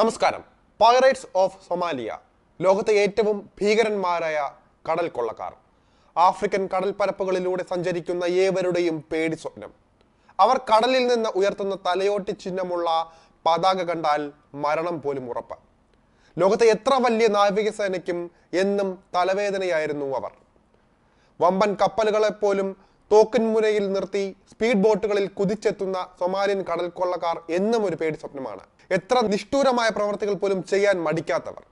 നമസ്കാരം. Pirates of Somalia ലോകത്തെ ഏറ്റവും ഭീകരന്മാരായ കടൽ കൊള്ളക്കാർ ആഫ്രിക്കൻ കടൽ പരപ്പുകളിലൂടെ സഞ്ചരിക്കുന്ന ഏവരുടെയും പേടി സ്വപ്നം. അവർ കടലിൽ നിന്ന് ഉയർത്തുന്ന തലയോട്ടി ചിഹ്നമുള്ള പതാക കണ്ടാൽ മരണം പോലും ഉറപ്പ്. ലോകത്തെ എത്ര വലിയ നാവികസേനയ്ക്കും എന്നും തലവേദനയായിരുന്നു അവർ. വമ്പൻ കപ്പലുകളെ പോലും മുരയിൽ മുനയിൽ നിർത്തി സ്പീഡ് ബോട്ടുകളിൽ കുതിച്ചെത്തുന്ന സൊമാലിയൻ കടൽക്കൊള്ളക്കാർ എന്നും ഒരു പേടി സ്വപ്നമാണ്. എത്ര നിഷ്ഠൂരമായ പ്രവർത്തികൾ പോലും ചെയ്യാൻ മടിക്കാത്തവർ.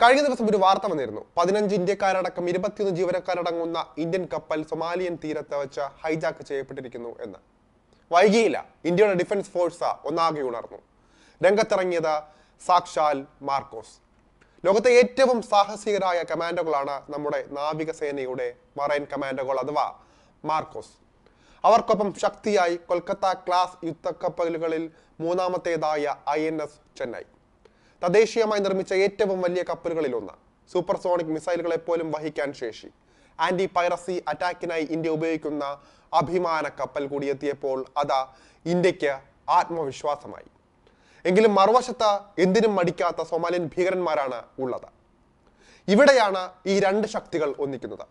കഴിഞ്ഞ ദിവസം ഒരു വാർത്ത വന്നിരുന്നു. പതിനഞ്ച് ഇന്ത്യക്കാരടക്കം ഇരുപത്തിയൊന്ന് ജീവനക്കാരടങ്ങുന്ന ഇന്ത്യൻ കപ്പൽ സൊമാലിയൻ തീരത്ത് വെച്ച് ഹൈജാക്ക് ചെയ്യപ്പെട്ടിരിക്കുന്നു എന്ന്. വൈകിയില്ല ഇന്ത്യയുടെ ഡിഫൻസ് ഫോഴ്സ് ഒന്നാകെ ഉണർന്നു. രംഗത്തിറങ്ങിയത് സാക്ഷാൽ മാർക്കോസ്. ലോകത്തെ ഏറ്റവും സാഹസികരായ കമാൻഡോകളാണ് നമ്മുടെ നാവികസേനയുടെ മറൈൻ കമാൻഡോകൾ അഥവാ മാർക്കോസ്. അവർക്കൊപ്പം ശക്തിയായി കൊൽക്കത്ത ക്ലാസ് യുദ്ധക്കപ്പലുകളിൽ മൂന്നാമത്തേതായ ഐ എൻ എസ് ചെന്നൈ. തദ്ദേശീയമായി നിർമ്മിച്ച ഏറ്റവും വലിയ കപ്പലുകളിൽ ഒന്ന് സൂപ്പർസോണിക് മിസൈലുകളെ പോലും വഹിക്കാൻ ശേഷി. ആന്റി പൈറസി അറ്റാക്കിനായി ഇന്ത്യ ഉപയോഗിക്കുന്ന അഭിമാന കപ്പൽ കൂടി എത്തിയപ്പോൾ അത് ഇന്ത്യയ്ക്ക് ആത്മവിശ്വാസമായി. എങ്കിലും മറുവശത്ത് എന്തിനും മടിക്കാത്ത സൊമാലിയൻ ഭീകരന്മാരാണ് ഉള്ളത്. ഇവിടെയാണ് ഈ രണ്ട് ശക്തികൾ ഒന്നിക്കുന്നത്.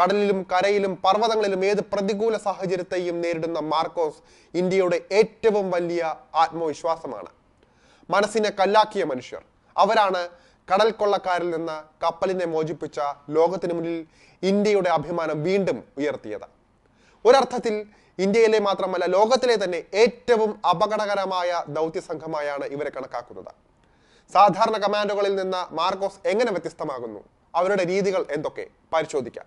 കടലിലും കരയിലും പർവതങ്ങളിലും ഏത് പ്രതികൂല സാഹചര്യത്തെയും നേരിടുന്ന മാർക്കോസ് ഇന്ത്യയുടെ ഏറ്റവും വലിയ ആത്മവിശ്വാസമാണ്. മനസ്സിനെ കല്ലാക്കിയ മനുഷ്യർ. അവരാണ് കടൽ കൊള്ളക്കാരിൽ നിന്ന് കപ്പലിനെ മോചിപ്പിച്ച ലോകത്തിന് മുന്നിൽ ഇന്ത്യയുടെ അഭിമാനം വീണ്ടും ഉയർത്തിയത്. ഒരർത്ഥത്തിൽ ഇന്ത്യയിലെ മാത്രമല്ല ലോകത്തിലെ തന്നെ ഏറ്റവും അപകടകരമായ ദൗത്യ സംഘമായാണ് ഇവരെ കണക്കാക്കുന്നത്. സാധാരണ കമാൻഡോകളിൽ നിന്ന് മാർക്കോസ് എങ്ങനെ വ്യത്യസ്തമാകുന്നു? അവരുടെ രീതികൾ എന്തൊക്കെ? പരിശോധിക്കാം.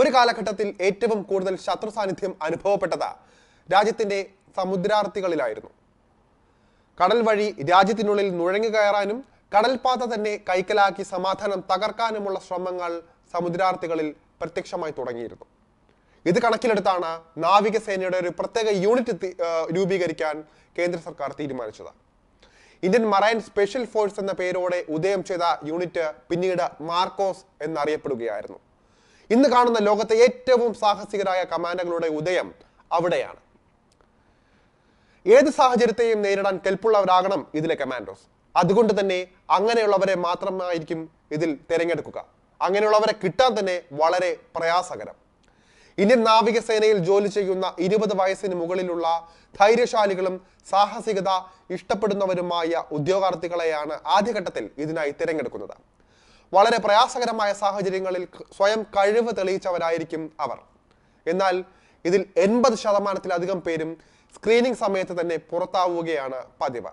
ഒരു കാലഘട്ടത്തിൽ ഏറ്റവും കൂടുതൽ ശത്രു സാന്നിധ്യം അനുഭവപ്പെട്ടത് രാജ്യത്തിന്റെ സമുദ്രാർത്ഥികളിലായിരുന്നു കടൽ വഴി രാജ്യത്തിനുള്ളിൽ നുഴഞ്ഞു കയറാനും കടൽപാത തന്നെ കൈക്കലാക്കി സമാധാനം തകർക്കാനുമുള്ള ശ്രമങ്ങൾ സമുദ്രാർത്ഥികളിൽ പ്രത്യക്ഷമായി തുടങ്ങിയിരുന്നു. ഇത് കണക്കിലെടുത്താണ് നാവികസേനയുടെ ഒരു പ്രത്യേക യൂണിറ്റ് രൂപീകരിക്കാൻ കേന്ദ്ര സർക്കാർ തീരുമാനിച്ചത്. ഇന്ത്യൻ മറൈൻ സ്പെഷ്യൽ ഫോഴ്സ് എന്ന പേരോടെ ഉദയം ചെയ്ത യൂണിറ്റ് പിന്നീട് മാർക്കോസ് എന്നറിയപ്പെടുകയായിരുന്നു. ഇന്ന് കാണുന്ന ലോകത്തെ ഏറ്റവും സാഹസികരായ കമാൻഡോകളുടെ ഉദയം അവിടെയാണ്. ഏത് സാഹചര്യത്തെയും നേരിടാൻ കെൽപ്പുള്ളവരാകണം ഇതിലെ കമാൻഡോസ് അതുകൊണ്ട് തന്നെ അങ്ങനെയുള്ളവരെ മാത്രമായിരിക്കും ഇതിൽ തിരഞ്ഞെടുക്കുക. അങ്ങനെയുള്ളവരെ കിട്ടാൻ തന്നെ വളരെ പ്രയാസകരം. ഇന്ത്യൻ നാവികസേനയിൽ ജോലി ചെയ്യുന്ന ഇരുപത് വയസ്സിന് മുകളിലുള്ള ധൈര്യശാലികളും സാഹസികത ഇഷ്ടപ്പെടുന്നവരുമായ ഉദ്യോഗാർത്ഥികളെയാണ് ആദ്യഘട്ടത്തിൽ ഇതിനായി തിരഞ്ഞെടുക്കുന്നത്. വളരെ പ്രയാസകരമായ സാഹചര്യങ്ങളിൽ സ്വയം കഴിവ് തെളിയിച്ചവരായിരിക്കും അവർ. എന്നാൽ ഇതിൽ എൺപത് ശതമാനത്തിലധികം പേരും സ്ക്രീനിംഗ് സമയത്ത് തന്നെ പുറത്താവുകയാണ് പതിവ്.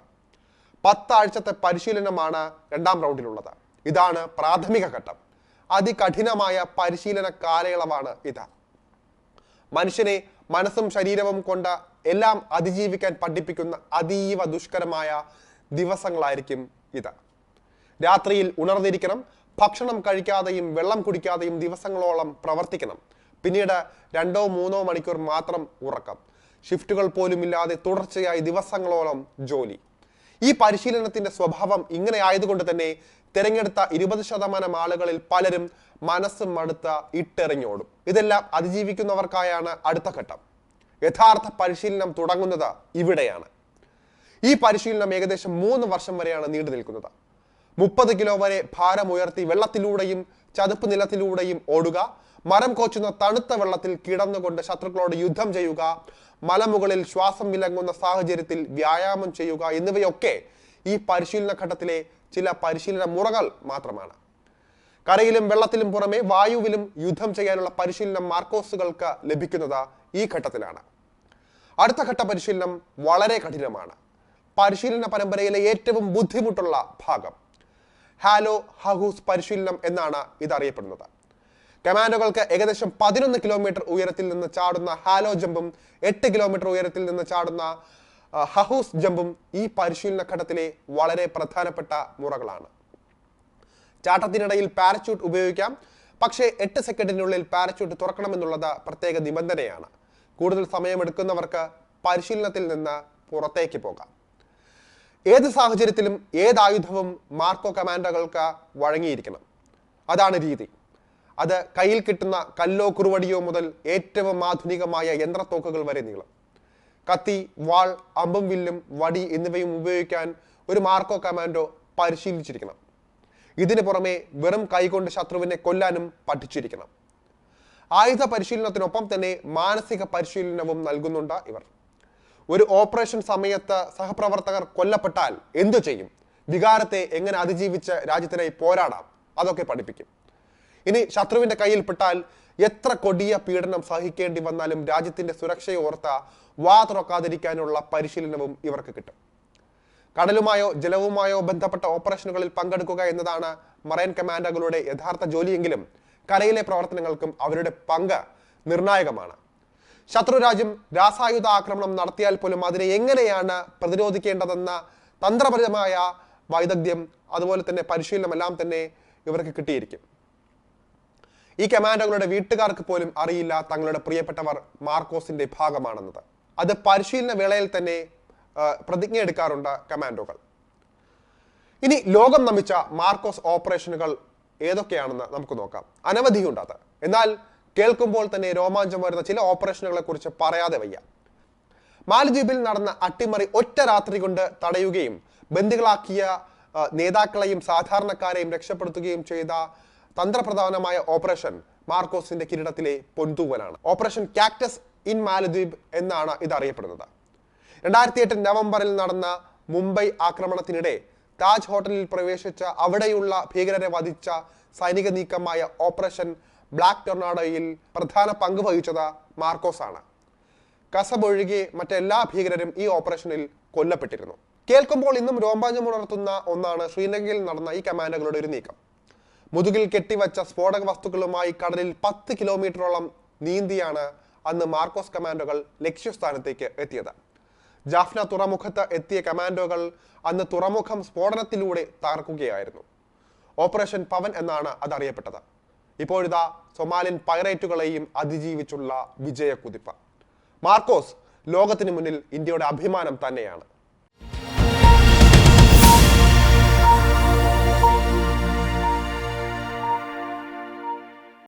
പത്താഴ്ചത്തെ പരിശീലനമാണ് രണ്ടാം റൗണ്ടിലുള്ളത്. ഇതാണ് പ്രാഥമിക ഘട്ടം. അതികഠിനമായ പരിശീലന കാലയളവാണ് ഇത്. മനുഷ്യനെ മനസ്സും ശരീരവും കൊണ്ട് എല്ലാം അതിജീവിക്കാൻ പഠിപ്പിക്കുന്ന അതീവ ദുഷ്കരമായ ദിവസങ്ങളായിരിക്കും ഇത്. രാത്രിയിൽ ഉണർന്നിരിക്കണം ഭക്ഷണം കഴിക്കാതെയും വെള്ളം കുടിക്കാതെയും ദിവസങ്ങളോളം പ്രവർത്തിക്കണം. പിന്നീട് രണ്ടോ മൂന്നോ മണിക്കൂർ മാത്രം ഉറക്കം. ഷിഫ്റ്റുകൾ പോലും ഇല്ലാതെ തുടർച്ചയായി ദിവസങ്ങളോളം ജോലി. ഈ പരിശീലനത്തിന്റെ സ്വഭാവം ഇങ്ങനെ ആയതുകൊണ്ട് തന്നെ തിരഞ്ഞെടുത്ത ഇരുപത് ശതമാനം ആളുകളിൽ പലരും മനസ്സ് മടുത്ത ഇട്ടെറിഞ്ഞോടും. ഇതെല്ലാം അതിജീവിക്കുന്നവർക്കായാണ് അടുത്ത ഘട്ടം. യഥാർത്ഥ പരിശീലനം തുടങ്ങുന്നത് ഇവിടെയാണ്. ഈ പരിശീലനം ഏകദേശം മൂന്ന് വർഷം വരെയാണ് നീണ്ടു നിൽക്കുന്നത് മുപ്പത് കിലോ വരെ ഭാരം ഉയർത്തി വെള്ളത്തിലൂടെയും ചതുപ്പ് നിലത്തിലൂടെയും ഓടുക. മരം കോച്ചുന്ന തണുത്ത വെള്ളത്തിൽ കിടന്നുകൊണ്ട് ശത്രുക്കളോട് യുദ്ധം ചെയ്യുക. മലമുകളിൽ ശ്വാസം വിലങ്ങുന്ന സാഹചര്യത്തിൽ വ്യായാമം ചെയ്യുക എന്നിവയൊക്കെ ഈ പരിശീലന ഘട്ടത്തിലെ ചില പരിശീലന മുറകൾ മാത്രമാണ്. കരയിലും വെള്ളത്തിലും പുറമെ വായുവിലും യുദ്ധം ചെയ്യാനുള്ള പരിശീലനം മാർക്കോസുകൾക്ക് ലഭിക്കുന്നത് ഈ ഘട്ടത്തിലാണ്. അടുത്ത ഘട്ട പരിശീലനം വളരെ കഠിനമാണ്. പരിശീലന പരമ്പരയിലെ ഏറ്റവും ബുദ്ധിമുട്ടുള്ള ഭാഗം. ഹാലോ ഹഹൂസ് പരിശീലനം എന്നാണ് ഇതറിയപ്പെടുന്നത്. കമാൻഡോകൾക്ക് ഏകദേശം പതിനൊന്ന് കിലോമീറ്റർ ഉയരത്തിൽ നിന്ന് ചാടുന്ന ഹാലോ ജമ്പും എട്ട് കിലോമീറ്റർ ഉയരത്തിൽ നിന്ന് ചാടുന്ന ഹഹൂസ് ജമ്പും ഈ പരിശീലന ഘട്ടത്തിലെ വളരെ പ്രധാനപ്പെട്ട മുറകളാണ്. ചാട്ടത്തിനിടയിൽ പാരച്യൂട്ട് ഉപയോഗിക്കാം. പക്ഷേ എട്ട് സെക്കൻഡിനുള്ളിൽ പാരച്യൂട്ട് തുറക്കണമെന്നുള്ളത് പ്രത്യേക നിബന്ധനയാണ്. കൂടുതൽ സമയമെടുക്കുന്നവർക്ക് പരിശീലനത്തിൽ നിന്ന് പുറത്തേക്ക് പോകാം. ഏത് സാഹചര്യത്തിലും ഏത് ആയുധവും മാർക്കോ കമാൻഡോകൾക്ക് വഴങ്ങിയിരിക്കണം. അതാണ് രീതി. അത് കയ്യിൽ കിട്ടുന്ന കല്ലോ കുറുവടിയോ മുതൽ ഏറ്റവും ആധുനികമായ യന്ത്രത്തോക്കുകൾ വരെ നീളം. കത്തി വാൾ അമ്പും വില്ലും വടി എന്നിവയും ഉപയോഗിക്കാൻ ഒരു മാർക്കോ കമാൻഡോ പരിശീലിച്ചിരിക്കണം. ഇതിന് പുറമെ വെറും കൈകൊണ്ട് ശത്രുവിനെ കൊല്ലാനും പഠിച്ചിരിക്കണം. ആയുധ പരിശീലനത്തിനൊപ്പം തന്നെ മാനസിക പരിശീലനവും നൽകുന്നുണ്ട് ഇവർ. ഒരു ഓപ്പറേഷൻ സമയത്ത് സഹപ്രവർത്തകർ കൊല്ലപ്പെട്ടാൽ എന്തു ചെയ്യും? വികാരത്തെ എങ്ങനെ അതിജീവിച്ച് രാജ്യത്തിനായി പോരാടാം? അതൊക്കെ പഠിപ്പിക്കും. ഇനി ശത്രുവിന്റെ കയ്യിൽപ്പെട്ടാൽ എത്ര കൊടിയ പീഡനം സഹിക്കേണ്ടി വന്നാലും രാജ്യത്തിന്റെ സുരക്ഷയെ ഓർത്ത വാ തുറക്കാതിരിക്കാനുള്ള പരിശീലനവും ഇവർക്ക് കിട്ടും. കടലുമായോ ജലവുമായോ ബന്ധപ്പെട്ട ഓപ്പറേഷനുകളിൽ പങ്കെടുക്കുക എന്നതാണ് മറൈൻ കമാൻഡോകളുടെ യഥാർത്ഥ ജോലിയെങ്കിലും കരയിലെ പ്രവർത്തനങ്ങൾക്കും അവരുടെ പങ്ക് നിർണായകമാണ്. ശത്രുരാജ്യം രാസായുധ ആക്രമണം നടത്തിയാൽ പോലും അതിനെ എങ്ങനെയാണ് പ്രതിരോധിക്കേണ്ടതെന്ന തന്ത്രപരമായ വൈദഗ്ധ്യം അതുപോലെ തന്നെ പരിശീലനം എല്ലാം തന്നെ ഇവർക്ക് കിട്ടിയിരിക്കും. ഈ കമാൻഡോകളുടെ വീട്ടുകാർക്ക് പോലും അറിയില്ല തങ്ങളുടെ പ്രിയപ്പെട്ടവർ മാർക്കോസിന്റെ ഭാഗമാണെന്നത്. അത് പരിശീലന വേളയിൽ തന്നെ പ്രതിജ്ഞ എടുക്കാറുണ്ട് കമാൻഡോകൾ. ഇനി ലോകം നമിച്ച മാർക്കോസ് ഓപ്പറേഷനുകൾ ഏതൊക്കെയാണെന്ന് നമുക്ക് നോക്കാം. അനവധിയുണ്ട് അത്. എന്നാൽ കേൾക്കുമ്പോൾ തന്നെ രോമാഞ്ചം വരുന്ന ചില ഓപ്പറേഷനുകളെ കുറിച്ച് പറയാതെ വയ്യ. മാലദ്വീപിൽ നടന്ന അട്ടിമറി ഒറ്റ രാത്രി കൊണ്ട് തടയുകയും ബന്ദികളാക്കിയ നേതാക്കളെയും സാധാരണക്കാരെയും രക്ഷപ്പെടുത്തുകയും ചെയ്ത തന്ത്രപ്രധാനമായ ഓപ്പറേഷൻ മാർക്കോസിന്റെ കിരീടത്തിലെ പൊൻതൂവലാണ്. ഓപ്പറേഷൻ കാക്ടസ് ഇൻ മാലദ്വീപ് എന്നാണ് ഇത് അറിയപ്പെടുന്നത് രണ്ടായിരത്തി എട്ട് നവംബറിൽ നടന്ന മുംബൈ ആക്രമണത്തിനിടെ താജ് ഹോട്ടലിൽ പ്രവേശിച്ച അവിടെയുള്ള ഭീകരരെ വധിച്ച സൈനിക നീക്കമായ ഓപ്പറേഷൻ ബ്ലാക്ക് ടൊർണാഡോയിൽ പ്രധാന പങ്ക് വഹിച്ചത് മാർക്കോസ് ആണ് കസബ് ഒഴികെ മറ്റെല്ലാ ഭീകരരും ഈ ഓപ്പറേഷനിൽ കൊല്ലപ്പെട്ടിരുന്നു. കേൾക്കുമ്പോൾ ഇന്നും രോമാഞ്ചമുണർത്തുന്ന ഒന്നാണ് ശ്രീലങ്കയിൽ നടന്ന ഈ കമാൻഡോകളുടെ ഒരു നീക്കം. മുതുകിൽ കെട്ടിവച്ച സ്ഫോടക വസ്തുക്കളുമായി കടലിൽ പത്ത് കിലോമീറ്ററോളം നീന്തിയാണ് അന്ന് മാർക്കോസ് കമാൻഡോകൾ ലക്ഷ്യസ്ഥാനത്തേക്ക് എത്തിയത്. ജാഫ്ന തുറമുഖത്ത് എത്തിയ കമാൻഡോകൾ അന്ന് തുറമുഖം സ്ഫോടനത്തിലൂടെ തകർക്കുകയായിരുന്നു. ഓപ്പറേഷൻ പവൻ എന്നാണ് അതറിയപ്പെട്ടത്. ഇപ്പോഴിതാ സൊമാലിയൻ പൈറേറ്റുകളെയും അതിജീവിച്ചുള്ള വിജയക്കുതിപ്പ്. മാർക്കോസ് ലോകത്തിന് മുന്നിൽ ഇന്ത്യയുടെ അഭിമാനം തന്നെയാണ്.